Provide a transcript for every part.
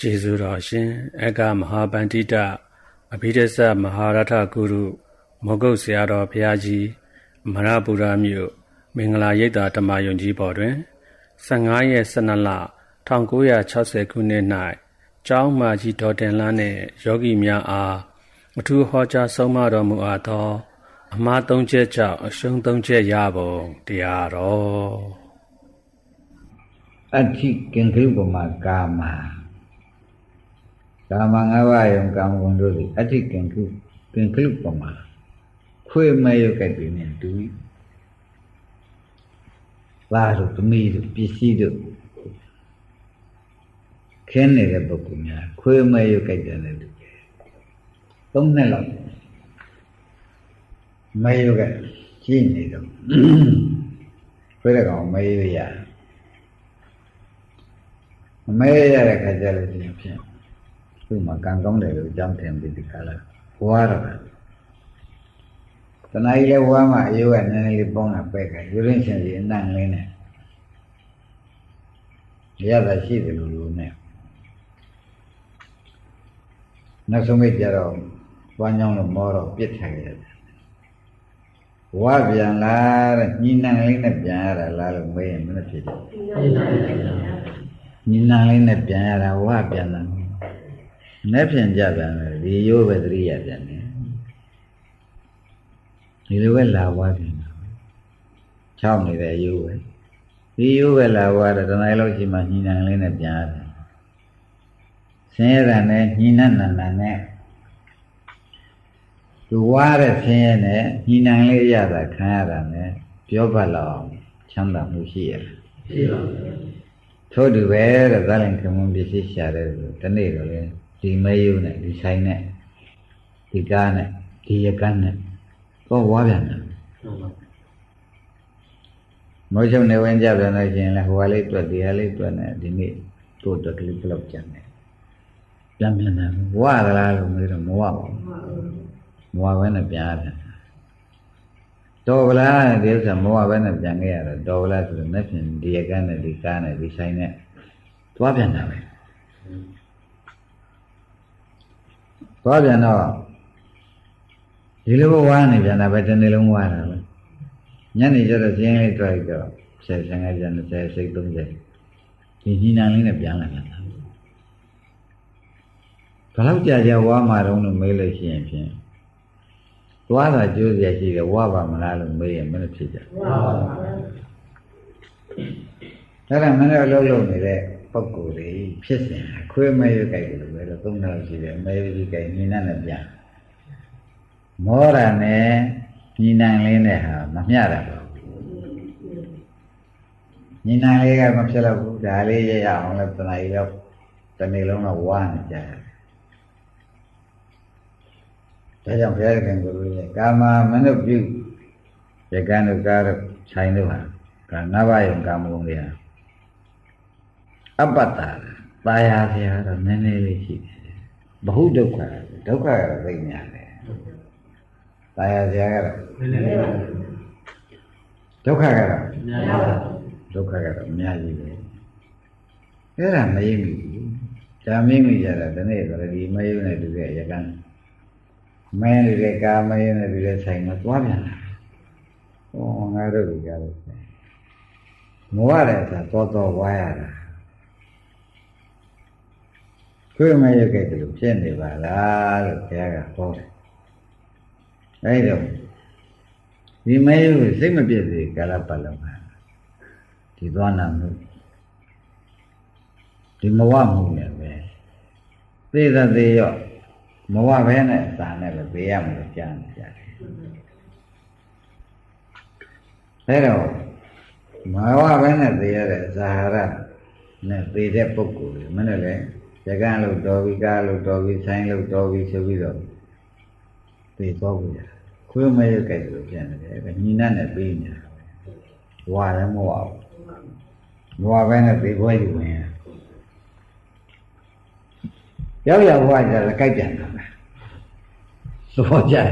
ကျေးဇူးတော်ရှင်အကမဟာပန္တိတအဘိဓစ္စမဟာရထဂုရုမောဂုတ်ဆရာတော်ဘုရားကြီးမရပူရမြို့မင်္ဂလာရိပ်သာဓမ္မယုံကြီးပေါ်တွင်15ရက်12လ1960ခုနှစ်၌ကျောင်းမာကြီးဒေါ်တင်လန်းနှင့်ယောဂီများအားအထူးဟောကြားဆုံးမတော်မူအပ်သောအမှားသုံးချက်ကြောင့်အရှုံးသုံးချက်ရပုံတရားတော်အဋ္ဌိကင်္ဂုပမကာမ ကာမငါးပါးယုံကာမဂုဏ်တို့သည်အဋ္ဌိကင်္ဂုကင်္ဂုပမခွေမဲ့ရုပ်ကဲ့သို့နှင့်တူ၏လာတို့သမီးတို့ပစ္စည်းတို့ခင်းနေတဲ့ပုဂ္ဂိုလ်များခွေးမဲရုပ်ကြိုက်တယ်တူတယ်သုံးနှစ်လောက်မဲရုပ်ကကြည့်နေတော့ခွေးတဲ့ကောင်မဲရုပ်ရမဲရတဲ့ခါကျလို့ဒီဖြင့် သူ့မှာကံကောင်းတယ်လို့အကြောင်းထင်ပြီးဒီကလာဘွားတော့တဏှာကြီးလည်းဝါမှအယုကနည်းနည်းလေးပေါင်းတာပဲကယူရင်းရှင်စီအနံ့လေးနဲ့ရတာရှိတယ်လို့လို့နဲ့နောက်ဆုံးမိတ်ကြတော့ဝမ်းကြောင်းလို့မောတော့ပြစ်ထိုင်ရတယ်ဝါပြန်လာတဲ့ညီနံလေးနဲ့ပြန်ရတာလားလို့မေးရင်မနဲ့ဖြစ်တယ်ညီနံလေးနဲ့ပြန်ရတာဝါပြန်လာ နဲ့ပြန်ကြပြန်တယ်ဒီရိုးပဲသတိရပြန်တယ်ဒီလိုပဲလာဝါပြန်တာချောင်းနေတဲ့ရိုးပဲဒီရိုးပဲလာဝါတော့တနေ့လောက်ရှိမှညီနံလေးနဲ့ပြန်ရတယ်ဆင်းရဲတာနဲ့ညီနံ့နံနံနဲ့သူဝါတဲ့ဆင်းရဲနဲ့ညီနံလေးရတာခံရတာနဲ့ပြောပတ်လောက်ချမ်းသာမှုရှိရတယ်ရှိပါဘူးထို့တူပဲတဲ့ဇာလင်ခမွန်ပစ္စည်းရှာတဲ့ဆိုတနေ့တော့လေ ဒီမယုံနဲ့ဒီဆိုင်နဲ့ဒီကားနဲ့ဒီရကန်းနဲ့တော့ဝါပြန်တယ်မောချုံနေဝင်ကြပြန်လို့ရှိရင်လည်းဟိုဟာလေးတွက်ဒီဟာလေးတွက်နေဒီနေ့တို့တက်ကလေးဘလောက်ကျန်တယ်ပြန်ပြန်တယ်ဝါသလားလို့မေးတော့မဝပါဘူးမဝဘဲနဲ့ပြန်ရတယ်တော်ဗလားဒီဥစ္စာမဝဘဲနဲ့ပြန်ခဲ့ရတော့တော်ဗလားဆိုတော့လက်ဖြင့်ဒီရကန်းနဲ့ဒီကားနဲ့ဒီဆိုင်နဲ့သွားပြန်တာပဲ သွားပြန်တော့ဒီလိုဝါနေပြန်တာပဲတစ်နေ့လုံးဝါတာပဲညနေကျတော့ဇင်းလေးတွေ့တော့ဆယ်ဆယ်ငါးကျန်30စိတ်30ဒီညီနံလေးနဲ့ပြန်လာတာဘယ်လောက်ကြာကြာဝါမှာတော့လို့မေးလို့ရှိရင်ဖြင့်သွားတာကျိုးစရာရှိတယ်ဝါပါမလားလို့မေးရင်မလို့ဖြစ်ကြဝါပါပါအဲ့ဒါမင်းတို့အလုပ်လုပ်နေတဲ့ ပုဂ္ဂိုလ်တွေဖြစ်စဉ်ခွေးမဲရွက်ကြိုက်တယ်လို့ပဲတော့သုံးတော့ရှိတယ်မဲရွက်ကြိုက်ညီနံနဲ့ပြန်မောရနဲ့ညီနံလေးနဲ့ဟာမမျှတာပါညီနံလေးကမဖြစ်တော့ဘူးဒါလေးရရအောင်လဲတဏှာကြီးတော့တနေ့လုံးတော့ဝါနေကြတယ်ဒါကြောင့်ဘုရားခင်ကိုယ်ကြီးကာမမနုပြုရကံတို့ကားတို့ဆိုင်တို့ဟာကာငါးပါးယုံကာမဂုဏ်တွေဟာ အပတ္တတာယာဆရာတော့နည်းနည်းလေးရှိတယ်ဘ ഹു ဒုက္ခဒုက္ခကတော့သိများတယ်တာယာဆရာကတော့နည်းနည်းပါဒုက္ခကတော့များပါဒုက္ခကတော့အများကြီးပဲအဲ့ဒါမယိမ့်ဘူးဒါမင်းမိကြတာဒီနေ့ဆိုဒီမယုံနဲ့တူတဲ့ရကန်းမဲနေတဲ့ကာမယနဲ့ဒီတဲ့ဆိုင်မှာသွားပြန်တာ။ဟောငါတို့ဒီကားလို့မောရတယ်ဆိုတာတော်တော်ဝါရတာ။ ခွေးမရခဲ့တယ်လို့ဖြစ်နေပါလားလို့ဘုရားကဟောတယ်။အဲဒီတော့ဒီမဲကိုစိတ်မပြည့်စေကာလပတ်လုံးမှာဒီသွားနာမှုဒီမဝမှုနဲ့ပဲသေသသေးရော့မဝဘဲနဲ့စာနဲ့ပဲပေးရမလို့ကြားနေကြတယ်အဲတော့မဝဘဲနဲ့ပေးရတဲ့ဇာဟာရနဲ့ပေးတဲ့ပုဂ္ဂိုလ်တွေမနဲ့လေ ရကန်းလို့တော်ပြီကားလို့တော်ပြီဆိုင်လို့တော်ပြီဆိုပြီးတော့ပေးတော့ဘူးရခွေးမရကြိုက်လို့ပြန်နေတယ်အဲညီနတ်နဲ့ပေးနေတာဝါလည်းမဝဘူးမဝဘဲနဲ့ပေးခွဲယူဝင်ရောက်ရဘွားကြတော့ကြိုက်ပြန်တာပဲသဘောကျရဲ့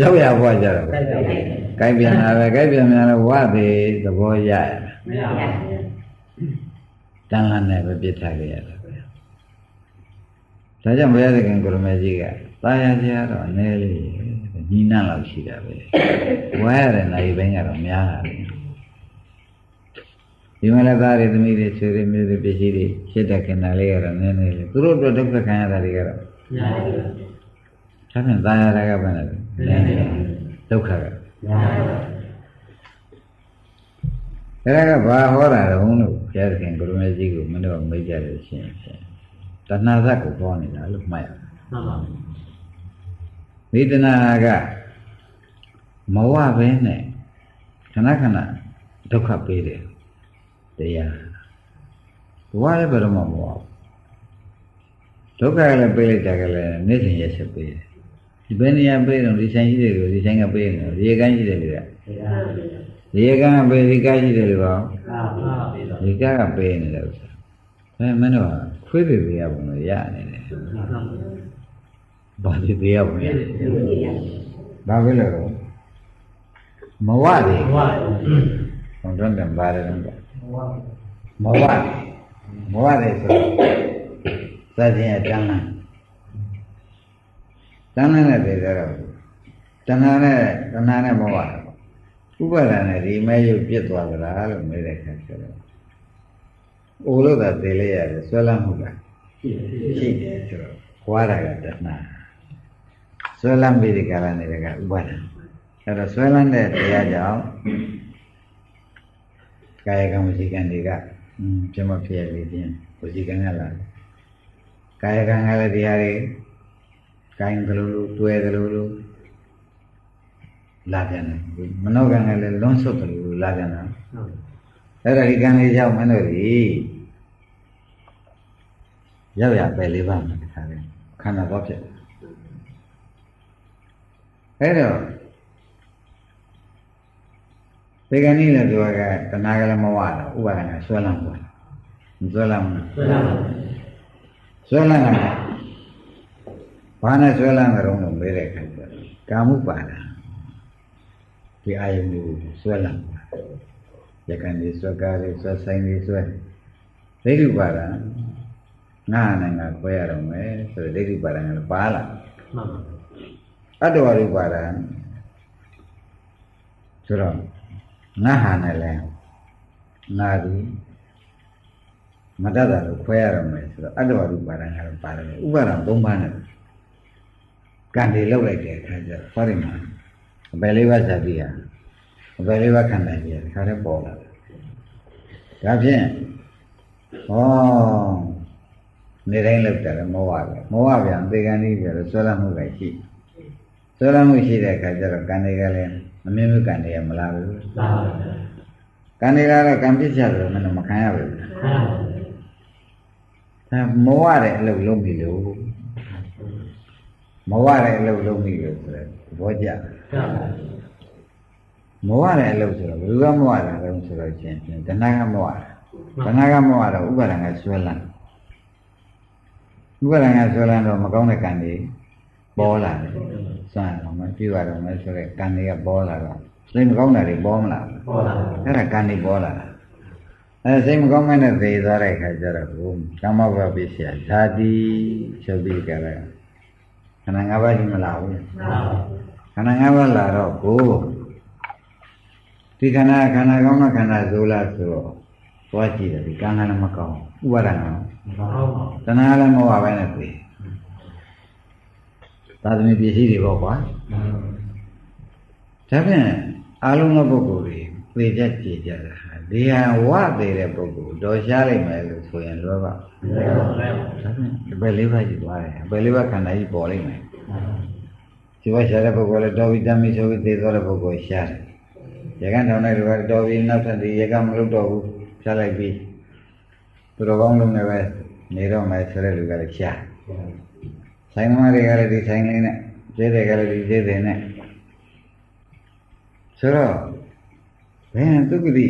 ရောက်ရဘွားကြတော့ကြိုက်ပြန်တာပဲကြိုက်ပြန်ပြန်တော့ဝသေးသဘောရရမရပါဘူးတန်ခါနဲ့ပဲပြစ်ထားခဲ့ရတာပဲ ဒါကြောင့်ဘုရားသခင်ကိုရမေကြီးကတာယာတရားတော့အနည်းလေးညီနှံ့လောက်ရှိတာပဲဝါရတဲ့နိုင်ဘင်းကတော့များတာလေဒီမလသားတွေသမီးတွေဆွေတွေမျိုးတွေပစ္စည်းတွေရှစ်တဲ့ခင်တာလေးကတော့နည်းနည်းလေးသူတို့အတွက်ဒုက္ခခံရတာတွေကတော့ညာပါဘူးဒါဖြင့်တာယာတာကဘယ်နဲ့လဲနည်းနည်းဒုက္ခကညာပါဘူးအဲ့ဒါကဘာဟောတာလဲဘုန်းတို့ဘုရားသခင်ကိုရမေကြီးကိုမင်းတို့မိတ်ကြလို့ရှိရင် တဏှာဇတ်ကိုပေါ်နေတာလို့မှတ်ရအောင်မှန်ပါဘူးဝေဒနာကမဝပဲနဲ့ခဏခဏဒုက္ခပေးတယ်တရားဘဝလည်းဘယ်တော့မှမဝဘူးဒုက္ခလည်းပေးလိုက်တာကလည်းနေ့စဉ်ရက်ဆက်ပေးတယ်ဒီဘယ်နေရာပေးတော့ဒီဆိုင်ရှိတယ်လို့ဒီဆိုင်ကပေးနေတယ်ဒီကန်းရှိတယ်လို့ကတရားဒီကန်းကပေးဒီကန်းရှိတယ်လို့ကောအာပါပြီတော့ဒီကန်းကပေးနေတယ်ဥစ္စာအဲမင်းတို့ ကခွေးပေးပေးရပုံလို့ရနေတယ်မှန်ပါဘူးဘာဖြစ်ပေးရပုံရဘာဖြစ်လို့လဲမဝတယ်ဘဝဘုံတော့တံပါတယ်တော့ဘဝမဝမဝတယ်ဆိုတော့သခြင်းအတန်းလားတန်းနဲ့တည်းကြတော့တဏှာနဲ့တဏှာနဲ့မဝတာပေါ့ဥပါဒဏ်နဲ့ဒီမဲရုပ်ပြစ်သွားကြလားလို့မေးတဲ့ခါကျတော့ အိုလို့သာသိလိုက်ရတယ်ဆွဲလမ်းမှုကရှိတယ်ရှိတယ်ဆိုတော့ခွာတာကတဏှာဆွဲလမ်းပြီးဒီကရနေတဲ့ကဥပါဒဏ်အဲ့တော့ဆွဲလမ်းတဲ့တရားကြောင့်ကာယကံဝစီကံတွေကอืมပြမဖြစ်ရလေခြင်းဝစီကံကလာတယ်ကာယကံကလည်းတရားတွေကိုင်းကလေးလိုတွဲကလေးလိုလာပြန်တယ်မနောကံကလည်းလွန်းဆုပ်ကလေးလိုလာပြန်တာဟုတ်အဲ့ဒါဒီကံလေးကြောင့်မင်းတို့ဒီ ရောက်ရပဲလေးပါမယ်ခါတယ်ခန္ဓာတော့ဖြစ်တယ်အဲ့တော့ဒီကနေ့လည်းသူကတဏှာကလည်းမဝတော့ဥပါဒနာဆွဲလမ်းသွားမဆွဲလမ်းဘူးဆွဲလာပါဆွဲလမ်းတာဘာနဲ့ဆွဲလမ်းကြတော့လို့မေးတဲ့ခါကျတော့ကာမှုပါဒဒီအာယုန်ကိုဆွဲလမ်းတာရကန်ဒီဆွဲကားလေးဆွဲဆိုင်လေးဆွဲဒိဋ္ဌိပါဒ ငါနိုင်ကခွဲရတော့မယ်ဆိုတော့ဒိဋ္ဌိပါဒကလည်းပါလာမှန်ပါဘူးအတ္တဝရူပါဒဆိုတော့ငါဟာနဲ့လဲငါဒီမတတ်တာလို့ခွဲရတော့မယ်ဆိုတော့အတ္တဝရူပါဒကတော့ပါတယ်ဥပါဒံ၃ပါးနဲ့ကံတွေလောက်လိုက်တဲ့အခါကျတော့ဟောဒီမှာအပယ်လေးပါးဇာတိဟာအပယ်လေးပါးခန္ဓာကြီးခါတဲ့ပေါ်လာတယ်ဒါဖြင့်ဟော နေတိုင်းလောက်တယ်မောဟပဲမောဟပြန်သေကံကြီးပြန်ဆွဲလမ်းမှုပဲရှိတယ်ဆွဲလမ်းမှုရှိတဲ့အခါကျတော့ကံတွေကလည်းမမြင်မှုကံတွေကမလာဘူးလာပါဘူးကံတွေကတော့ကံပြစ်ကြတယ်မင်းတို့မခံရဘူးခံပါဘူးဒါမောဟတဲ့အလုပ်လုပ်ပြီလို့မောဟတဲ့အလုပ်လုပ်ပြီလို့ဆိုတဲ့သဘောကျတယ်ခံပါဘူးမောဟတဲ့အလုပ်ဆိုတော့ဘယ်သူကမောဟတာလဲဆိုတော့ချင်းတဏှာကမောဟတာတဏှာကမောဟတော့ဥပါဒံကဆွဲလန်း ဥပါဒံကဆွဲလန်းတော့မကောင်းတဲ့ကံတွေပေါ်လာတယ်စမ်းတော့မပြရတော့မယ်ဆိုတဲ့ကံတွေကပေါ်လာတော့စိတ်မကောင်းတာတွေပေါ်မလာဘူးပေါ်လာပါအဲ့ဒါကံတွေပေါ်လာတာအဲစိတ်မကောင်းမနဲ့သေသွားတဲ့ခါကျတော့ဘုကမ္မဘပိဆရာဓာတိချုပ်ပြီးကြတယ်ခန္ဓာ၅ပါးရှိမလားဘူးမှန်ပါဘူးခန္ဓာ၅ပါးလာတော့ကိုဒီခန္ဓာခန္ဓာကောင်းမခန္ဓာဇိုးလားဆိုတော့ သွားကြည့်တယ်ဒီကံကလည်းမကောင်းဥပါဒံကမဟုတ်ပါဘူးတဏှာလည်းမဟုတ်ပါပဲနဲ့သေသာသမီပစ္စည်းတွေပေါ့ကွာဒါဖြင့်အာလုံးသောပုဂ္ဂိုလ်တွေသေကြကြည်ကြတာဟာဒီဟာဝသေးတဲ့ပုဂ္ဂိုလ်တော်ရှားလိုက်မယ်လို့ဆိုရင်လောကလဲပါလဲပါဒါဖြင့်အပယ်လေးပါးကြီးသွားတယ်အပယ်လေးပါးခန္ဓာကြီးပေါ်လိုက်မယ်ဒီဘက်ရှားတဲ့ပုဂ္ဂိုလ်လည်းတော်ပြီးတမ်းပြီးဆိုပြီးသေသွားတဲ့ပုဂ္ဂိုလ်ရှားတယ်ရကန်းထောင်တဲ့လူကတော်ပြီးနောက်ထပ်ဒီရကန်းမလုပ်တော့ဘူး ဖြတ်လိုက်ပြီးသူတော်ကောင်းလုံးလည်းပဲနေတော့မယ်ဆိုတဲ့လူကလည်းရှားဆိုင်သမားတွေကလည်းဒီဆိုင်လေးနဲ့ကျေးတွေကလည်းဒီကျေးတွေနဲ့ဆိုတော့ဘယ်သူကတိ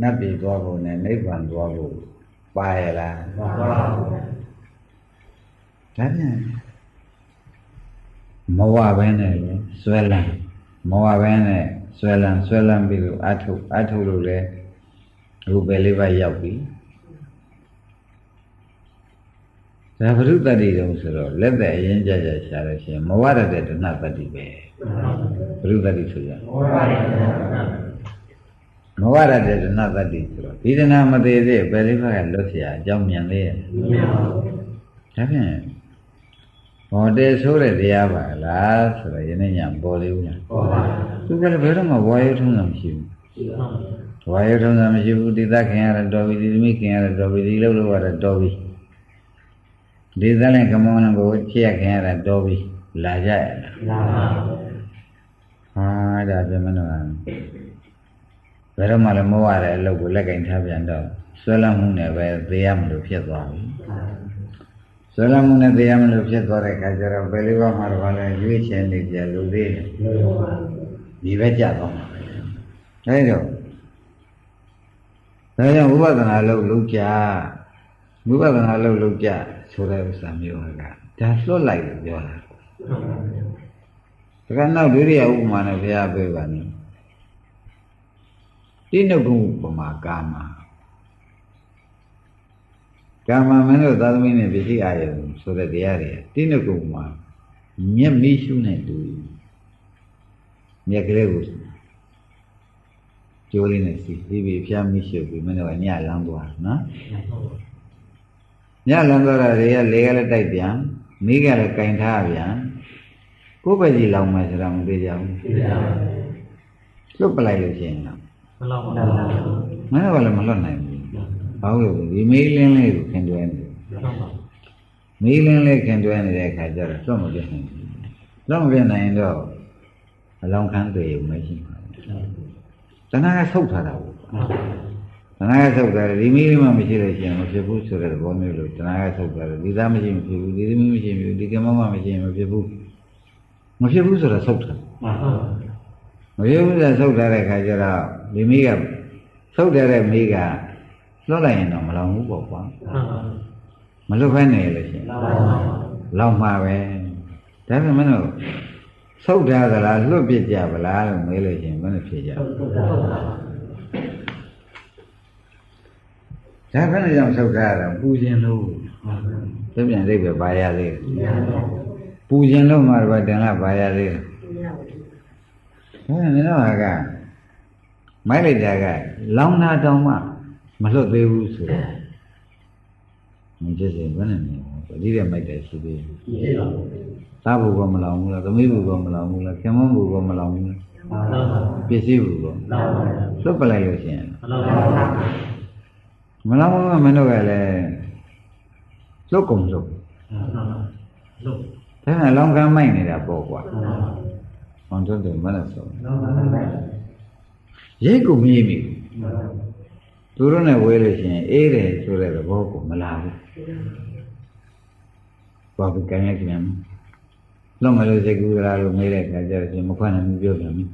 နတ်ပြည်သွားဖို့နဲ့နိဗ္ဗာန်သွားဖို့ပါရလားပါပါဘူးဒါပြန်မဝဘဲနဲ့လေဆွဲလန်းမဝဘဲနဲ့ဆွဲလန်းဆွဲလန်းပြီးလို့အထုအထုလို့လေ အခုပဲလေးပါရောက်ပြီဒါ ဒါဘုရုတ္တိတုံးဆိုတော့လက်သက်အရင်ကြကြရှာလို့ရှိရင်မဝရတဲ့ဒဏတတ္တိပဲဘုရုတ္တိဆိုရမဝရတဲ့ဒဏတတ္တိဆိုတော့ဒီဒဏမသေးသေးဘယ်လေးဘက်ကလွတ်เสียအကြောင်းမြန်သေးရဲ့ဒါဖြင့်ဟောတယ်ဆိုတဲ့တရားပါလားဆိုတော့ယနေ့ညပေါ်လေးဦးလားသူကလည်းဘယ်တော့မှဝါယထုံးတာမရှိဘူး ဝါယထုံးတာမရှိဘူးဒီသက်ခင်ရတဲ့တော်ပြီဒီသမီးခင်ရတဲ့တော်ပြီဒီလောက်လောက်ရတဲ့တော်ပြီဒီသက်လည်းကမောင်းကိုချစ်ရခင်ရတဲ့တော်ပြီလာကြရလားဟာဒါပြမလို့ဘယ်တော့မှလည်းမဝရတဲ့အလုပ်ကိုလက်ကင်ထားပြန်တော့ဆွဲလမ်းမှုနဲ့ပဲသေးရမလို့ဖြစ်သွားပြီဆွဲလမ်းမှုနဲ့သေးရမလို့ဖြစ်သွားတဲ့အခါကျတော့ဘယ်လိုမှတော့လည်းရွေးချယ်နေကြလူသေးတယ်ဒီပဲကြတော့မှာပဲဒါကြောင့် ဒါကြောင့်ဝိပဿနာလုပ်လုပ်ကြဝိပဿနာလုပ်လုပ်ကြဆိုတဲ့ဥစ္စာမျိုးကဒါလွတ်လိုက်လို့ပြောတာဒါကနောက်ဒုတိယဥပမာနဲ့ဘုရားပြောပါနေတိနုကုပမာကာမကာမမင်းတို့သာသမီနဲ့ပစ္စည်းအာယုံဆိုတဲ့တရားတွေတိနုကုမှာမျက်မိရှုနဲ့တူမျက်ကလေးကို ကျိုးလေးနဲ့စီပြီးပြီးဖျားမိရှုပြီးမင်းတို့ကညလမ်းသွားနော်ညလမ်းသွားတာတွေကလေကလည်းတိုက်ပြန်မိကလည်းကင်ထားပြန်ကိုယ်ပဲကြီးလောင်မယ်ဆိုတာမသိကြဘူးလွတ်ပလိုက်လို့ရှိရင်တော့မလောက်ပါမင်းတို့ကလည်းမလွတ်နိုင်ဘူးဘာလို့လဲဒီမေးလင်းလေးကိုခင်တွဲနေတယ်ဘူးလောက်ပါမေးလင်းလေးခင်တွဲနေတဲ့အခါကျတော့လွတ်မပြတ်နိုင်ဘူးလွတ်မပြတ်နိုင်ရင်တော့အလောင်းခန်းတွေမရှိဘူး တဏှာကဆုတ်ထားတာဘူးတဏှာကဆုတ်ထားတယ်ဒီမေးလေးမှမရှိလို့ရှိရင်မဖြစ်ဘူးဆိုတဲ့သဘောမျိုးလို့တဏှာကဆုတ်ထားတယ်ဒီသားမရှိမဖြစ်ဘူးဒီသမီးမရှိဘူးဒီကမောင်မမရှိရင်မဖြစ်ဘူးမဖြစ်ဘူးဆိုတော့ဆုတ်ထားမှန်ပါမဖြစ်ဘူးဆိုဆုတ်ထားတဲ့အခါကျတော့ဒီမိကဆုတ်ထားတဲ့မိကလွတ်လိုက်ရင်တော့မလောင်ဘူးပေါ့ကွာမှန်ပါမလွတ်ဖဲနေလို့ရှိရင်လောက်ပါလောက်မှာပဲဒါပေမဲ့မင်းတို့ ဆုတ်ထားသလားလွတ်ပြစ်ကြဗလားလို့မေးလို့ရှိရင်မင်းတို့ဖြေကြဟုတ်ပါပါဒါဘယ်နဲ့ကြောင့်ဆုတ်ထားရတာပူခြင်းလို့မှန်ပါသူပြန်အိဗယ်ပါရသေးတယ်ပူခြင်းလို့မှတော့တင်လာပါရသေးတယ်ဟဲ့မင်းတို့ကမိုက်လိုက်တာကလောင်နာတောင်မှမလွတ်သေးဘူးဆိုတော့မင်းကျစင်ဘယ်နဲ့နေဒီတဲ့မိုက်တယ်ရှိသေးတယ်ဒီလေးပါ သားဘူးကမလောင်ဘူးလားသမီးဘူးကမလောင်ဘူးလားခင်မွန်းဘူးကမလောင်ဘူးလားလောက်ပါပစ္စည်းဘူးကလောက်ပါလွတ်ပလိုက်လို့ရှိရင်လောက်ပါမလောင်ဘူးကမင်းတို့ကလည်းလွတ်ကုန်လို့လို့ဒါနဲ့လောင်ကမ်းမိုက်နေတာပေါ့ကွာမှန်ပါ။အောင်တော့တယ်မလားဆိုလောက်ပါမှန်ပါရိတ်ကိုမြည်မိဘူးမှန်ပါ။သူတို့နဲ့ဝဲလို့ရှိရင်အေးတယ်ဆိုတဲ့သဘောကိုမလာဘူး။ဘာဖြစ်ကြလဲခင်ဗျာ။ လုံးမလို့စိတ်ကူးလာလို့မေးတဲ့အခါကျတော့ရှင်မခွန်းနိုင်ဘူးပြောပြန်ပြီ။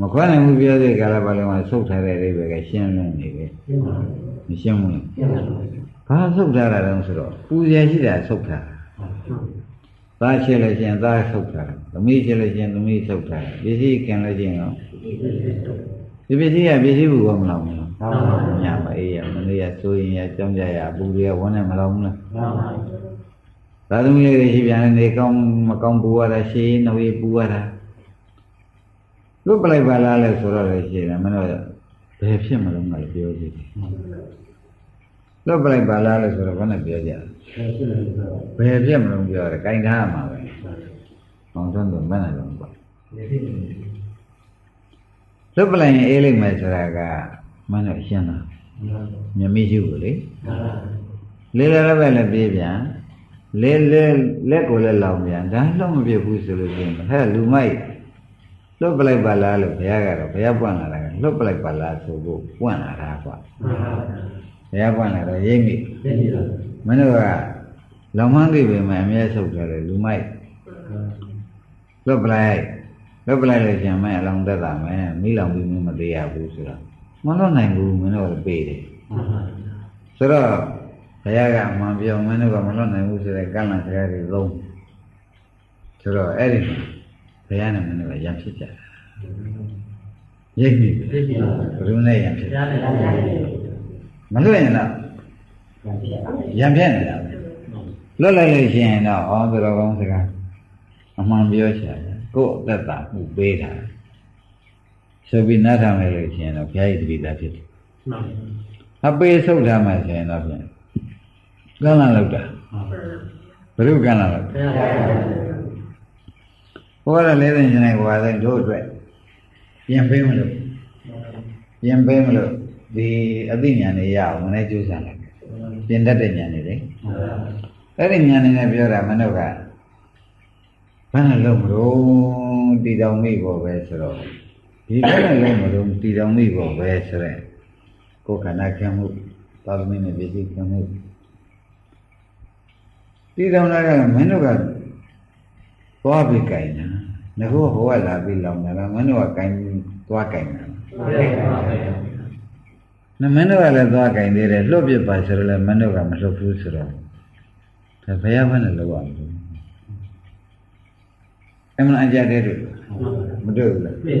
မခွန်းနိုင်ဘူးပြောတဲ့ကာလပတ်လုံးကဆုတ်ထားတဲ့အိဗယ်ကရှင်းလင်းနေတယ်။မရှင်းဘူးလား။ဘာဆုတ်ထားတာလဲဆိုတော့ပူရရှိတာဆုတ်ထားတာ။သားရှိလို့ရှိရင်သားဆုတ်ထားတာ။သမီးရှိလို့ရှိရင်သမီးဆုတ်ထားတာ။ပစ္စည်းခင်လို့ရှိရင်ရောဒီပစ္စည်းကပစ္စည်းဘူးကမလောင်ဘူးလား။ညမအေးရမနေ့ကဆိုရင်ရကြောင်းကြရအပူတွေကဝန်းနဲ့မလောင်ဘူးလား။ သာသမီလေးတွေရှိပြန်နေကောင်းမကောင်းပူရတာရှေးနှောေးပူရတာလွတ်ပလိုက်ပါလားလဲဆိုတော့လည်းရှိတယ်မင်းတို့ဘယ်ဖြစ်မလို့ငါပြောကြည့်လွတ်ပလိုက်ပါလားလဲဆိုတော့ဘာနဲ့ပြောကြဘယ်ဖြစ်မလို့ပြောတယ်ကြိုင်ထားမှာပဲ။အောင်သွန်းတော့မနဲ့တော့ပေါ့လွတ်ပလိုက်ရင်အေးလိမ့်မယ်ဆိုတာကမင်းတို့ရှင်းတာမြမိရှိဘူးလေလေးလည်းလည်းပဲလည်းပြေးပြန် လဲလဲလက်ကိုလည်းလောင်ပြန်ဒါလုံးမပြတ်ဘူးဆိုလို့ရှိရင်ဟဲ့လူမိုက်လွတ်ပလိုက်ပါလားလို့ဘုရားကတော့ဘုရားပွင့်လာတာကလွတ်ပလိုက်ပါလားဆိုဖို့ပွင့်လာတာကွာဘုရားပွင့်လာတော့ရိပ်မိမင်းတို့ကလောင်မန်းသိပေမဲ့အမြဲဆုပ်ကြတယ်လူမိုက်လွတ်ပလိုက်လွတ်ပလိုက်လို့ရှိရင်မင်းအလောင်းသက်တာမယ်မိလောင်ပြီးမသေးရဘူးဆိုတော့မလွတ်နိုင်ဘူးမင်းတို့ကပေးတယ်ဆိုတော့ ဘုရားကအမှန်ပြောမင်းတို့ကမလွတ်နိုင်ဘူးဆိုတဲ့ကန့်လန့်စကားတွေသုံးဆိုတော့အဲ့ဒီဘုရားနဲ့မင်းတို့ကရံဖြစ်ကြတာရိပ်မိပြီဘယ်လိုနဲ့ရံဖြစ်ရားနဲ့မလွတ်ရင်တော့ရံပြက်နေတာပဲလွတ်လိုက်လို့ရှိရင်တော့ဩသူတော်ကောင်းစကားအမှန်ပြောချင်တယ်ကိုယ့်အသက်တာမှုပေးတာဆိုပြီးနားထောင်လိုက်လို့ရှိရင်တော့ဘုရားကြီးတပိတာဖြစ်တယ်မှန်အပေးဆုတ်ထားမှဆိုရင်တော့ဖြင့် ကန့်လန့်လောက်တာပါဘုရုကန့်လန့်လောက်ဘုရားဘုရားလည်းသိနေတယ်ကွာတဲ့တို့အတွက်ပြင်ပေးမလို့ပြင်ပေးမလို့ဒီအသိဉာဏ်တွေရအောင်လည်းကြိုးစားလိုက်ပြင်တတ်တဲ့ဉာဏ်တွေလေအဲ့ဒီဉာဏ်တွေနဲ့ပြောတာမနှုတ်ကဘယ်နဲ့လုံးမလို့တည်တော်မိဖို့ပဲဆိုတော့ဒီဘယ်နဲ့လုံးမလို့တည်တော်မိဖို့ပဲဆိုတော့ကိုယ်ခန္ဓာခံမှုသာသမီနဲ့ပြည့်စုံခံမှု တည်တော်လာကမင်းတို့ကသွားပြီးကြိုင်တာငါကဟိုကလာပြီးလောင်တာမင်းတို့ကကြိုင်သွားကြိုင်တာနမင်းတို့ကလည်းသွားကြင်သေးတယ်လွတ်ပြစ်ပါဆိုတော့လည်းမင်းတို့ကမလွတ်ဘူးဆိုတော့ဒါဘယ်ရဘယ်နဲ့လောက်အောင်လဲအမှန်အကြတဲ့တို့မတွေ့ဘူးလားပြည့်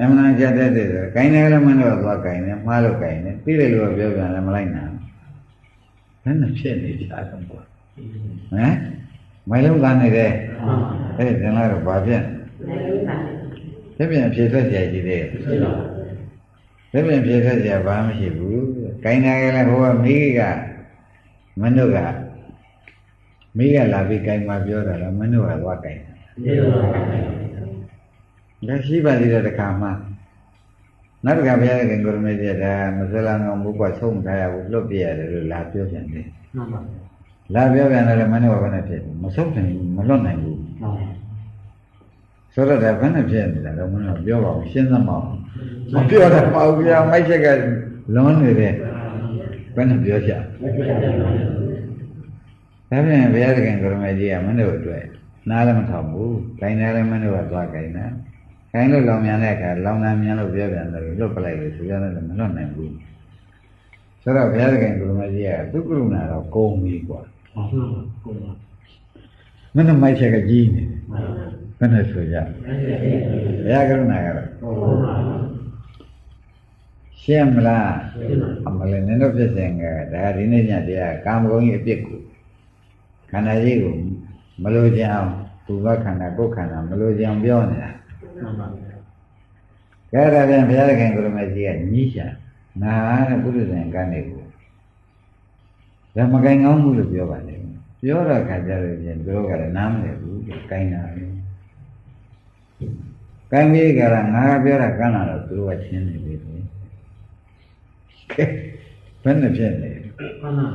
အမှန်အကြတဲ့တဲ့ဆိုကြင်တယ်လည်းမင်းတို့ကသွားကြင်တယ်မှားလို့ကြင်တယ်ပြီးတယ်လို့ပြောပြန်လည်းမလိုက်နိုင်ဘယ်နဲ့ဖြစ်နေကြတော့ကွာ ဟမ်မိုင်လုံးသားနေတယ်အဲ့ဒါလည်းတော့ဘာဖြစ်ဖြစ်ပြန်ဖြေထွက်ကြကြီးတယ်ပြည့်ပါလက်ပြန်ပြေဆက်ကြဘာမှမရှိဘူး။ကိုင်းနာကလည်းဟိုကမိကမင်းတို့ကမိကလာပြီးကိုင်းမှာပြောတာလားမင်းတို့ကသွားကိုင်းပြည့်ပါ။ဒါရှိပါသေးတယ်တခါမှနောက်တစ်ခါဘုရားခင်ကိုရမေပြတာမစလန်အောင်ဘုရားဆုံးထားရဘူးလွတ်ပြရတယ်လို့လာပြောပြန်တယ်မှန်ပါ။ လာပြောပြန်တယ်မင်းတို့ကဘယ်နဲ့ဖြစ်မဆုံးနိုင်ဘူးမလွတ်နိုင်ဘူးမှန်ပါ။ဆိုတော့ဒါဘယ်နဲ့ဖြစ်နေတာလဲမင်းတို့ပြောပါဦးရှင်းသမောင်းမပြောတော့ပါဘူးဗျာမိုက်ချက်ကလွန်နေတယ်ဘယ်နဲ့ပြောချင်ဒါပြန်ဘုရားသခင်ကိုရမေကြီးကမင်းတို့အတွက်နားလည်းမထောင်ဘူး။ခိုင်းတယ်လည်းမင်းတို့ကသွားခိုင်းတယ်။ခိုင်းလို့လောင်မြန်တဲ့အခါလောင်တာမြန်လို့ပြောပြန်တယ်လွတ်ပလိုက်လို့ဆိုရတယ်လည်းမလွတ်နိုင်ဘူး။ဆိုတော့ဘုရားသခင်ကိုရမေကြီးကသူကရုဏာတော့ကုန်ပြီကွာ မှန်ပါကိုပါ။မင်းတို့မိုက်ချက်ကကြီးနေတယ်မှန်ပါ။ဘယ်နဲ့ဆိုကြ။ဘုရားကရုဏာကတော့ဟုတ်ပါရှင်းမလားပြည့်ပါ။အမလည်းနင်တို့ဖြစ်စဉ်ကဒါဒီနေ့ညတရားကာမဂုဏ်ကြီးအပြစ်ကိုခန္ဓာကြီးကိုမလိုချင်အောင်သူကခန္ဓာကိုယ်ခန္ဓာမလိုချင်အောင်ပြောနေတာမှန်ပါကဲဒါပြန်ဘုရားသခင်ကိုရမကြီးကညီးရှာနာတဲ့ပုရိသေကန်းတွေကို ဒါမကင်ကောင်းဘူးလို့ပြောပါလေပြောတော့ခါကြလို့ချင်းသူတို့ကလည်းနားမလည်ဘူးကင်တာပဲကံကြီးကလည်းငါပြောတာကန်းလာတော့သူတို့ကချင်းနေပြီလေကဲဘယ်နဲ့ဖြစ်နေမှန်ပါ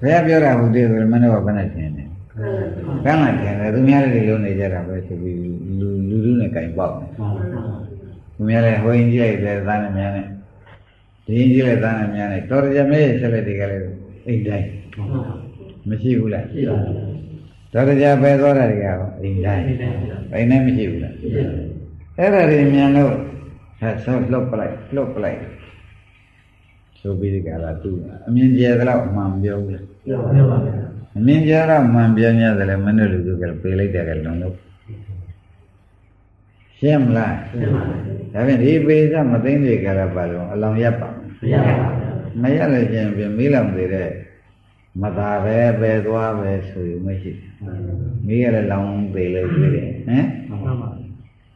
ဘုရားပြောတာဟုတ်တယ်ဆိုရင်မင်းတို့ကဘယ်နဲ့ချင်းနေကန်းလာချင်းတယ်သူများတွေလုံးနေကြတာပဲဆိုပြီးလူလူလူနဲ့ကင်ပေါက်နေမှန်ပါသူများလည်းဟိုရင်ကြည့်လိုက်တယ်သားနဲ့များနဲ့ဒီရင်ကြည့်လိုက်သားနဲ့များနဲ့တော်ကြမဲဆက်လက်တွေကလည်း အိမ်တိုင်းမှန်ပါမရှိဘူးလားပြည့်ပါတော်ကြပဲသွားတာတွေကရောအိမ်တိုင်းပြည့်တယ်အိမ်တိုင်းမရှိဘူးလားအဲ့ဒါတွေမြန်လို့ဟဲ့ဆောလှုပ်ပလိုက်လှုပ်ပလိုက်ဆိုပြီးဒီကလာသူအမြင်ကျဲသလောက်အမှန်ပြောဘူးလားပြည့်ပါအမြင်ကျဲတော့အမှန်ပြော냐တယ်လေမင်းတို့လူကပေးလိုက်တယ်ကလုံးလို့ရှင်းမလားပြည့်ပါဒါဖြင့်ဒီပေစမသိမ့်တွေကြတာပါလို့အလောင်ရပ်ပါပြည့် ပါမရလို့ချင်းပြင်မီးလောင်သေးတဲ့မသာပဲပဲသွားပဲဆိုရင်မရှိမီးရလည်းလောင်သေးလို့သေးတယ်ဟမ်မှန်ပါ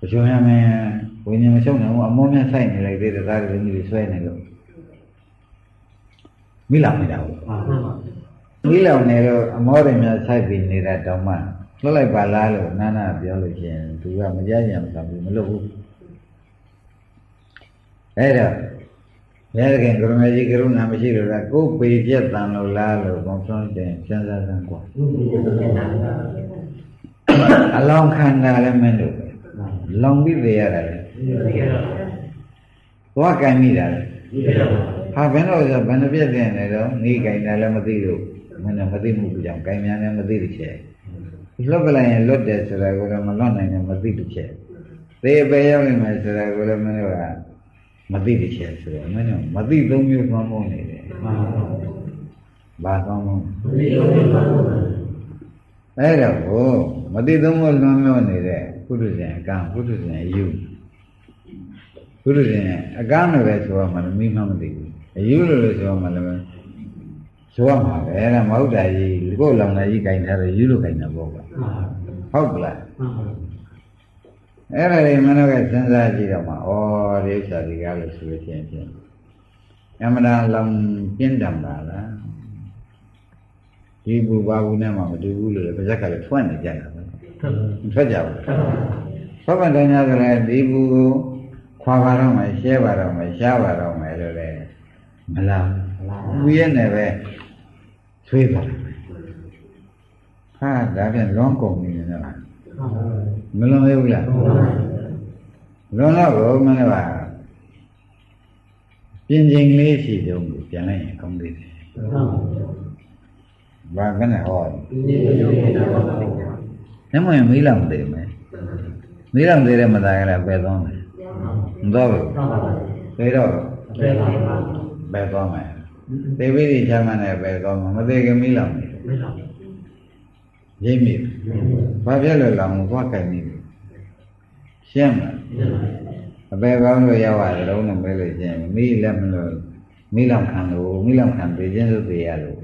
ပချုံရမယ်ဝိညာဉ်မချုပ်နိုင်ဘူးအမောများဆိုင်နေလိုက်သေးတယ်သားတွေကြီးဆွဲနေလို့မီးလောင်နေတာဘူးမှန်ပါမီးလောင်နေလို့အမောတွေများဆိုင်ပြီးနေတာတောင်မှလွတ်လိုက်ပါလားလို့နာနာပြောလို့ရှိရင်သူကမကြကြမသာဘူးမလုပ်ဘူးအဲ့တော့ ဘုရားခင်ကရုဏာကြီးကရုဏာမရှိလို့လားကိုယ်ပေပြက်တန်လို့လားလို့ကောင်းဆုံးတယ်စဉ်းစားစမ်းกว่าအလောင်းခန္ဓာလည်းမင်းတို့ပဲလောင်ပြီးသေးရတာလေသွားကံမိတာလေဟာဘယ်တော့ဆိုဘယ်နှပြည့်ပြည့်နေတော့နေကင်တယ်လည်းမသိလို့မင်းတို့မသိမှုကြောင့်ကင်မြန်လည်းမသိတဲ့ချက်လွတ်ပလိုက်ရင်လွတ်တယ်ဆိုတာကိုလည်းမလွတ်နိုင်ရင်မသိတဲ့ချက်သေပေရောက်နေမယ်ဆိုတာကိုလည်းမင်းတို့က မသိတဲ့ချက်ဆိုတော့မင်းတို့မသိသုံးမျိုးသွမ်းမုန်းနေတယ်ဘာသွမ်းမုန်းအဲ့တော့ဟိုမတိသုံးမလွန်မြောနေတဲ့ပုထုဇဉ်အကံပုထုဇဉ်အယူပုထုဇဉ်အကံလို့ပဲဆိုရမှလည်းမိမှမသိဘူးအယူလို့လည်းဆိုရမှလည်းဆိုရမှာပဲတဲ့မဟုတ်တာကြီးကိုယ်လောင်လာကြီးကင်ထားတော့ယူလို့ကင်တာပေါ့ကွာဟုတ်ကလား အဲ့ဒါလေးမင်းတို့ကစဉ်းစားကြည့်တော့မှဩဒီဥစ္စာဒီကားလို့ဆိုလို့ချင်းချင်းအမှန်တရားလောင်ပြင်းတယ်ပါလားဒီဘူဘာဘူးနဲ့မှမတူဘူးလို့ပါဇက်ကလည်းထွက်နေကြတာပဲထွက်ကြဘူးသောကတရားကလည်းဒီဘူကိုခွာပါတော့မယ်ရှဲပါတော့မယ်ရှားပါတော့မယ်လို့လေမလားဘူးရဲ့နဲ့ပဲသွေးပါဟာဒါပြန်လွန်ကုန်နေတယ်လား မလွန်သေးဘူးလားလွန်တော့ဘုမင်းကပြင်းချင်းလေးရှိတုံးကိုပြန်လိုက်ရင်ကောင်းသေးတယ်ဘာကနဲ့ဟောနမရင်မေးလောက်သေးမယ်မေးလောက်သေးတယ်မသားရလည်းပဲသွားမယ်မသွားဘူးသေတော့ပဲသွားမယ်သေပြီးဒီချမ်းမနဲ့ပဲသွားမှာမသေးခင်မေးလောက်နေ ရိပ်မိဘာဖြစ်လို့လောင်သွားကြိုင်နေရှင်းမလားအပေကောင်းလို့ရောက်ရတယ်တော့လည်းမဲလို့ရှင်းမိလက်မလို့မိလောင်ခံလို့မိလောင်ခံပြခြင်းလို့သိရလို့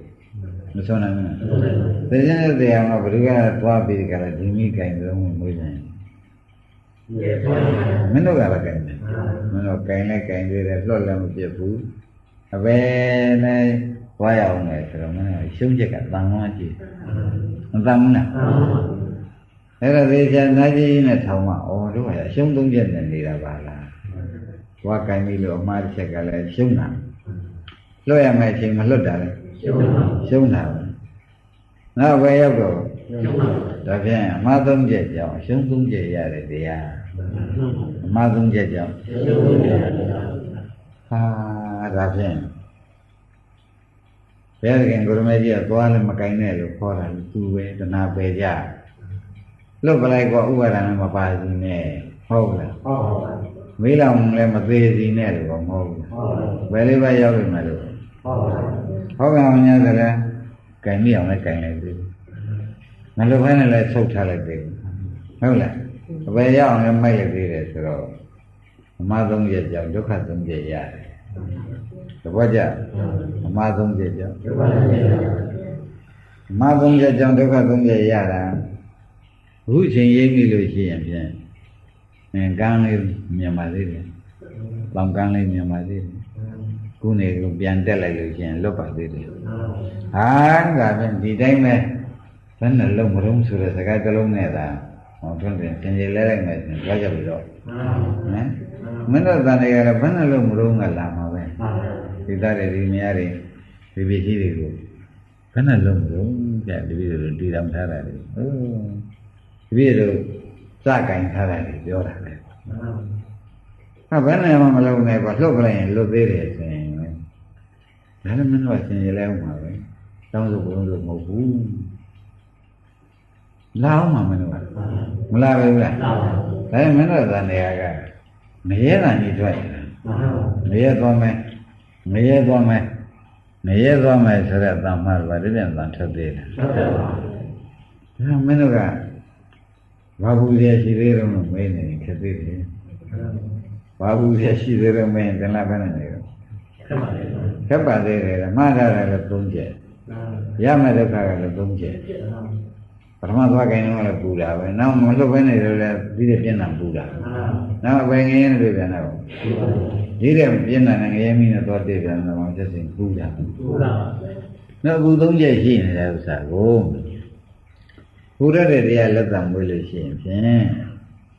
မဆုံးနိုင်ဘူးသိခြင်းလို့သိရမှာဘယ်သူကသွားပြီးကြလားဒီမိကြိုင်တော့မွေးနိုင်မင်းတို့ကလည်းကြိုင်တယ်မင်းတို့ကြိုင်လိုက်ကြိုင်သေးတယ်လှော့လည်းမပြတ်ဘူးအပေနဲ့ သွားရအောင်လေဆိုတော့မင်းကရှုံးချက်ကတန်သွားကြည့်မတန်ဘူးလားအဲ့ဒါသေချာနာကြီးနဲ့ထောင်မှဩတို့ကအရှုံးသုံးချက်နဲ့နေတာပါလားဘွားကိုင်းပြီလို့အမှားတစ်ချက်ကလည်းရှုံးတာလွတ်ရမယ့်အချိန်မလွတ်တာလေရှုံးတာပဲနောက်ပဲရောက်တော့ဒါဖြင့်အမှားသုံးချက်ကြောင့်အရှုံးသုံးချက်ရတယ်တရားအမှားသုံးချက်ကြောင့်ဟာဒါဖြင့် ဘုရားခင်ကိုရမေကြီးကသွားလည်းမကင်နဲ့လို့ခေါ်တာသူပဲတဏှာပယ်ကြလွတ်ပလိုက်ကောဥပါဒဏ်မပါစီနဲ့ဟုတ်လားမေးလောင်လည်းမသေးစီနဲ့လို့မဟုတ်ဘူးဘယ်လေးပဲရောက်ပြီမလို့ဟုတ်ကဲ့အောင်များတယ်ကင်မိအောင်လည်းကင်လိုက်ပြီမလို့ဘဲနဲ့လည်းဆုတ်ထားလိုက်ပြီဟုတ်လားအပယ်ရအောင်လည်းမိုက်လိုက်သေးတယ်ဆိုတော့အမှားသုံးချက်ကြောင့်ဒုက္ခသုံးချက်ရတယ် သဘောကျအမှားသုံးချက်ကြောင့်အမှားသုံးချက်ကြောင့်ဒုက္ခသုံးချက်ရတာအခုချိန်ရိပ်ပြီလို့ရှိရင်ဖြင့်အဲကန်းလေးမြန်မာသေးတယ်။လောင်ကန်းလေးမြန်မာသေးတယ်။ခုနေကိုပြန်တက်လိုက်လို့ရှိရင်လွတ်ပါသေးတယ်။ဟာဒါဖြင့်ဒီတိုင်းပဲဘယ်နဲ့လုံးမလုံးဆိုတဲ့စကားတစ်လုံးနဲ့သာဟောတွန်းပြန်ပြင်ရလဲလိုက်မယ်ဆိုရင်ကြွားကြပြီတော့။နော်။မ င်းတို့တန်တွေကလည်းဘယ်နဲ့လုံးမလုံးကလာမှာပဲ။ဒီသားတွေဒီများတွေဒီပစ္စည်းတွေကိုဘယ်နဲ့လုံးမလုံးပြတပည့်တို့တည်တော်ထားတာလေ။ဟုတ်တပည့်တို့စကင်ထားတာလေပြောတာလေဟာဘယ်နဲ့မှမလုံးနဲ့ကွာလှုပ်ပလိုက်ရင်လွတ်သေးတယ်ဆိုရင်ဒါလည်းမင်းတို့ကသင်ရလဲအောင်ပါပဲတောင်းစုဘုံစုမဟုတ်ဘူးလာအောင်မှာမင်းတို့ကမလာပဲဘူးလားဒါပေမဲ့မင်းတို့ကနေရာက မရဲတာကြီးတွေ့ရတယ်မရဲသွားမယ်မရဲသွားမယ်မရဲသွားမယ်ဆိုတဲ့အတန်မှပါဒီပြန်တန်ထွက်သေးတယ်ဒါမင်းတို့ကဘာဘူးရရှိသေးတော့မင်းနေခက်သေးတယ်ဘာဘူးရရှိသေးတော့မင်းတလားဘယ်နဲ့နေတော့ခက်ပါသေးတယ်မှားထားတယ်လည်းသုံးချက်ရမယ်ဒုက္ခကလည်းသုံးချက် ပထမသွားခိုင်းတော့လည်းပူတာပဲနောက်မလွတ်ဘဲနေတော့လည်းပြီးတဲ့ပြင်းတာပူတာနောက်အပင်ငင်းတွေပြန်တော့ဒီတဲ့ပြင်းတာနဲ့ငရဲမီးနဲ့သွားတည်ပြန်တော့ဆက်စင်ပူတာပူတာနောက်အခုသုံးချက်ရှိနေတဲ့ဥစ္စာကိုဘုရားတဲ့တရားလက်တံမွေးလို့ရှိရင်ဖြင့်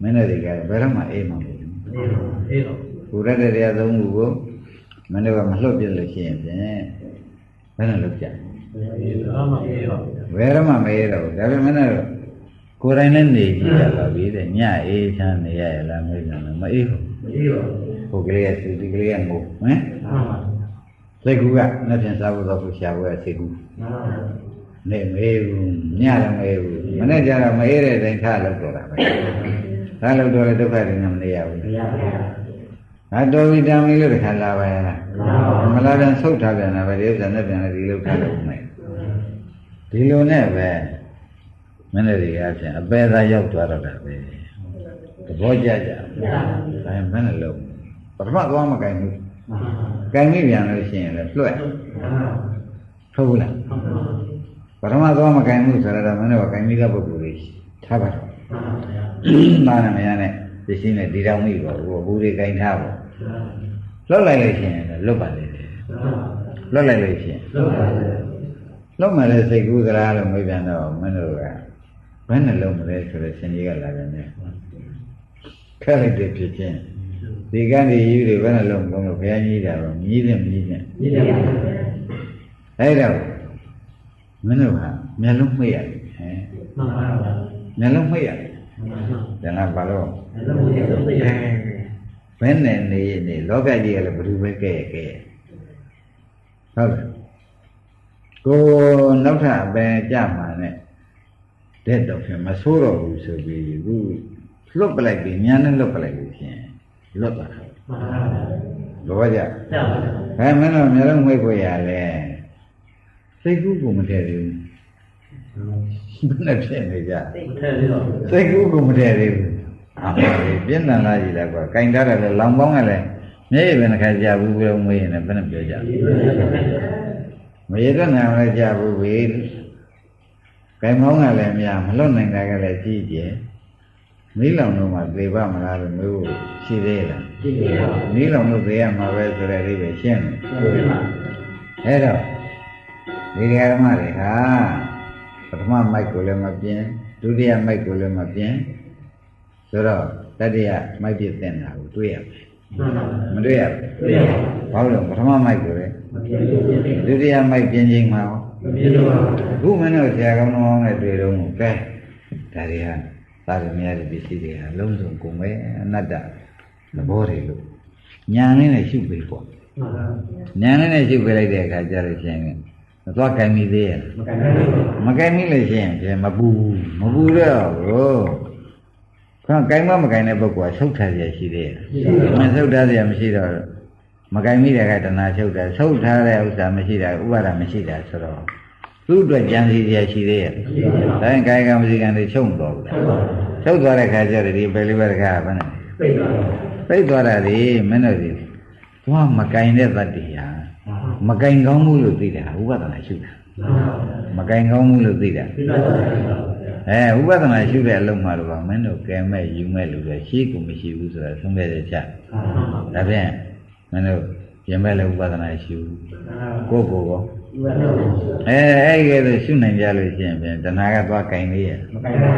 မင်းတို့တွေကဘယ်တော့မှအေးမှာမဟုတ်ဘူးအေးတော့ဘုရားတဲ့တရားသုံးခုကိုမင်းတို့ကမလွတ်ပြလို့ရှိရင်ဖြင့်ဘယ်နဲ့လွတ်ကြ ဘယ်တော့မှမအေးတော့ဘူးဒါပေမဲ့လည်းကိုယ်တိုင်လည်းနေကြရပါပြီတဲ့ညအေးချမ်းနေရရလားမေးကြတယ်မအေးဘူးမအေးပါဘူးကိုယ်ကလေးကသူဒီကလေးကငိုဟမ်စိတ်ကူကနှစ်ဖြင့်စားဖို့တော့ကိုရှာဖို့စိတ်ကူနေမေးဘူးညလည်းမေးဘူးမနေ့ကျတော့မအေးတဲ့တိုင်းထားလို့တော့တာပဲထားလို့တော့လည်းဒုက္ခတွေနဲ့မနေရဘူးမရပါဘူး ဟာတော်ပြီတမ်းပြီလို့တခါလာပါရဲ့လားမလာပြန်ဆုတ်ထားပြန်တာပဲဒီဥစ္စာနဲ့ပြန်လည်းဒီလိုထားလို့မယ်ဒီလိုနဲ့ပဲမင်းတို့တွေကဖြင့်အပေသာရောက်သွားတော့တာပဲသဘောကျကြဒါမင်းလည်းလုံးပထမသွားမကင်ဘူးကင်မိပြန်လို့ရှိရင်လည်းလွှဲဟုတ်ဘူးလားပထမသွားမကင်မှုဆိုတော့မင်းတို့ကကင်မိတဲ့ပုဂ္ဂိုလ်တွေထားပါတော့မာနမယနဲ့ပစ္စည်းနဲ့ဒီတော်မိပေါ့ဟိုဘူးတွေကင်ထားပေါ့ လွတ်လိုက်လို့ရှိရင်လွတ်ပါလေလွတ်လိုက်လို့ရှိရင်လွတ်မှလည်းစိတ်ကူးသလားလို့မေးပြန်တော့မင်းတို့ကဘယ်နဲ့လုံးမလဲဆိုတော့ရှင်ကြီးကလာတယ်နဲ့ခက်လိုက်တဲ့ဖြစ်ချင်းဒီကနေ့ယူတွေဘယ်နဲ့လုံးမလုံးလို့ဘုရားကြီးတာတော့မြည်တယ်မြည်တယ်ဒီတယ်အဲ့တော့မင်းတို့ကမျက်လုံးမှိတ်ရတယ်ဟဲ့မှန်ပါပါမျက်လုံးမှိတ်ရတယ်မှန်ပါပါဒါကဘာလို့အဲ့လိုမျိုးသိတယ် ဘယ်နဲ့နေရနေလောကကြီးကလည်းဘယ်သူပဲကဲ့ရဲ့ကဲ့ရဲ့ဟုတ်တယ်ကိုနောက်ထပ်အပယ်ကြမှာနဲ့တဲ့တော့ဖြင့်မဆိုးတော့ဘူးဆိုပြီးခုလွတ်ပလိုက်ပြီးညာနဲ့လွတ်ပလိုက်လို့ဖြင့်လွတ်သွားတာမှန်ပါပါလောကကြကြောက်ပါဘယ်မင်းတို့မျက်လုံးမှိတ်ဖို့ရလဲစိတ်ကူးကိုမထည့်သေးဘူးဘယ်နဲ့ဖြစ်နေကြသိထဲပြီးတော့စိတ်ကူးကိုမထည့်သေးဘူးအာ ပါလေပြင်းထန်လာကြည့်လိုက်ကွာကင်ထားတယ်လေလောင်ပေါင်းကလည်းမျက်ရည်ပဲနှခါကြဘူးဘယ်လိုမွေးရင်လည်းဘယ်နဲ့ပြောကြမရတဲ့နာမလည်းကြဘူးဝေးကင်ပေါင်းကလည်းများမလွတ်နိုင်တာကလည်းကြီးကျယ်မိလောင်တော့မှသေပါမလားလို့မျိုးရှိသေးလားဒီတယ်ပါမိလောင်လို့သေရမှာပဲဆိုတဲ့အိဗယ်ရှင်းတယ်ဒီမှာအဲ့တော့ဒီဓမ္မတွေဟာပထမမိုက်ကိုလည်းမပြင်းဒုတိယမိုက်ကိုလည်းမပြင်း ဆိုတော့တတိယမိုက်ပြတင်တာကိုတွေ့ရမယ်မှန်ပါပါမတွေ့ရတွေ့ရပါဘူးဘာလို့လဲပထမမိုက်ကိုလည်းမပြည့်စုံပြည့်ဒုတိယမိုက်ပြင်းချင်းမှာရောမပြည့်စုံပါအခုမင်းတို့ဆရာကောင်းတော်နဲ့တွေ့တော့ကဲဒါတွေဟာသာရမရတဲ့ပစ္စည်းတွေဟာလုံးစုံကုန်ပဲအနတ္တသဘောတွေလို့ညာနဲ့နဲ့ရှုပေးပေါ့မှန်ပါညာနဲ့နဲ့ရှုပေးလိုက်တဲ့အခါကျတော့ရှင်ကမသွားကင်မိသေးရဲ့မကန်နိုင်ဘူးမကင်မိလို့ရှိရင်ပြန်မပူဘူးမပူတော့ဘူး ခါကင်မမကင်တဲ့ပုဂ္ဂိုလ်ကဆုတ်ထားရရှိသေးတယ်မဆုတ်ထားရမရှိတော့မကင်မိတဲ့ကတဏှာချုပ်တယ်ဆုတ်ထားတဲ့ဥစ္စာမရှိတာဥပါဒမရှိတာဆိုတော့သူ့အတွက်ကြံစီရရှိသေးရဲ့ဒါရင်ကာယကံမစီကံတွေချုပ်မတော်ဘူးချုပ်သွားတဲ့ခါကျတော့ဒီပယ်လေးဘက်ကဘယ်နဲ့သိပါသိသွားတာဒီမင်းတို့ဒီသွားမကင်တဲ့တတ္တိဟာမကင်ကောင်းမှုလို့သိတာဥပဒနာရှုတာ မကင်ကောင်းမှုလို့သိတာဒီပါအဲဥပဒနာရှုတဲ့အလုံးမှာတော့မင်းတို့ကဲမဲ့ယူမဲ့လူတွေရှိကူမရှိဘူးဆိုတာသုံးခဲ့တဲ့ချက်ဒါဖြင့်မင်းတို့ပြင်မဲ့လည်းဥပဒနာရှုကိုယ့်ကိုယ်ကောဒီပါတော့အဲအဲ့ဒီကဲလို့ရှုနိုင်ကြလို့ရှိရင်ဖြင့်တဏှာကသွားကင်သေးရဲ့မကန်နိုင်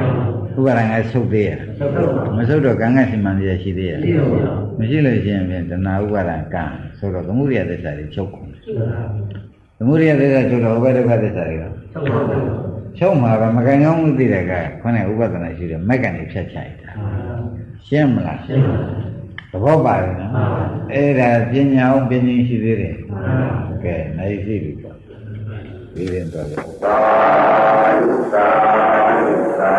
ဘူးဥပဒနာကဆုတ်သေးရဲ့ဆောက်တော့မဆုတ်တော့ကံကစီမံရရှိသေးရဲ့ဒီတော့မရှိလို့ရှိရင်ဖြင့်တဏှာဥပါဒံကံဆိုတော့သမုဒိယသစ္စာတွေချုပ်ကုန်တယ် သမုဒိယသစ္စာဆိုတော့ဥပဒုက္ခသစ္စာတွေကချုပ်မှာပဲမကံကောင်းမှုသိတဲ့ကခொနဲ့ဥပဒနာရှိတယ်မက်ကန်နေဖြတ်ချလိုက်တာရှင်းမလားရှင်းပါသဘောပါတယ်နော်အဲ့ဒါပညာအောင်ပညာရှိသေးတယ်ကဲနိုင်ရှိပြီပေါ့ဒီရင်တော်ရသာသာသာ